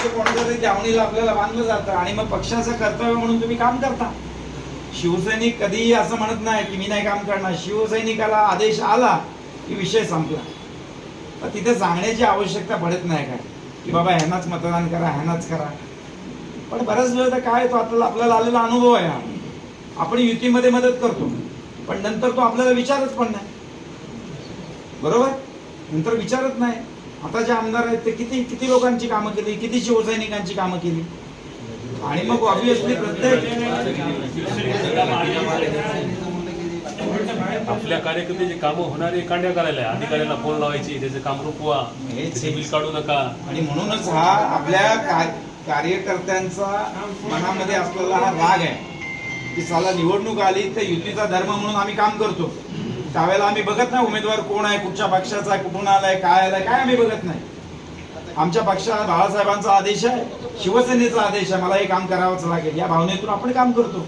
पक्षाचं कोणाच्या तरी दावणीला आपल्याला बांधलं जातं आणि मग पक्षाचं कर्तव्य म्हणून तुम्ही काम करता. शिवसैनिक कधीही असं म्हणत नाही की मी नाही काम करणार. शिवसैनिकाला आदेश आला की विषय संपला. तर तिथे सांगण्याची आवश्यकता पडत नाही काय? की बाबा ह्यांनाच मतदान करा ह्यांनाच करा. पण बऱ्याच तर काय तो आपल्याला आपल्याला आलेला अनुभव आहे हा. आपण युतीमध्ये मदत करतो. पण नंतर तो आपल्याला विचारच पण नाही. बरोबर? नंतर विचारत नाही. आता जे आमदार आहेत ते किती किती लोकांची कामं केली किती शिवसैनिकांची कामं केली? आणि मग ऑब्विसली प्रत्येक आपल्या कार्यकर्त्याची कामं होणारी कांड्या करायला. अधिकाऱ्याला फोन लावायची त्याचं काम रोखवा बिल काढू नका. आणि म्हणूनच हा आपल्या कार्यकर्त्यांचा मनामध्ये असलेला हा राग आहे. की साला निवडणूक आली तर युतीचा धर्म म्हणून आम्ही काम करतो. त्यावेळेला आम्ही बघत नाही उमेदवार कोण आहे कुठच्या पक्षाचा आहे कुठून आलाय काय आलाय काय आम्ही बघत नाही. आमच्या पक्षात बाळासाहेबांचा आदेश आहे शिवसेनेचा आदेश आहे मला हे काम करावंच लागेल. या भावनेतून आपण काम करतो.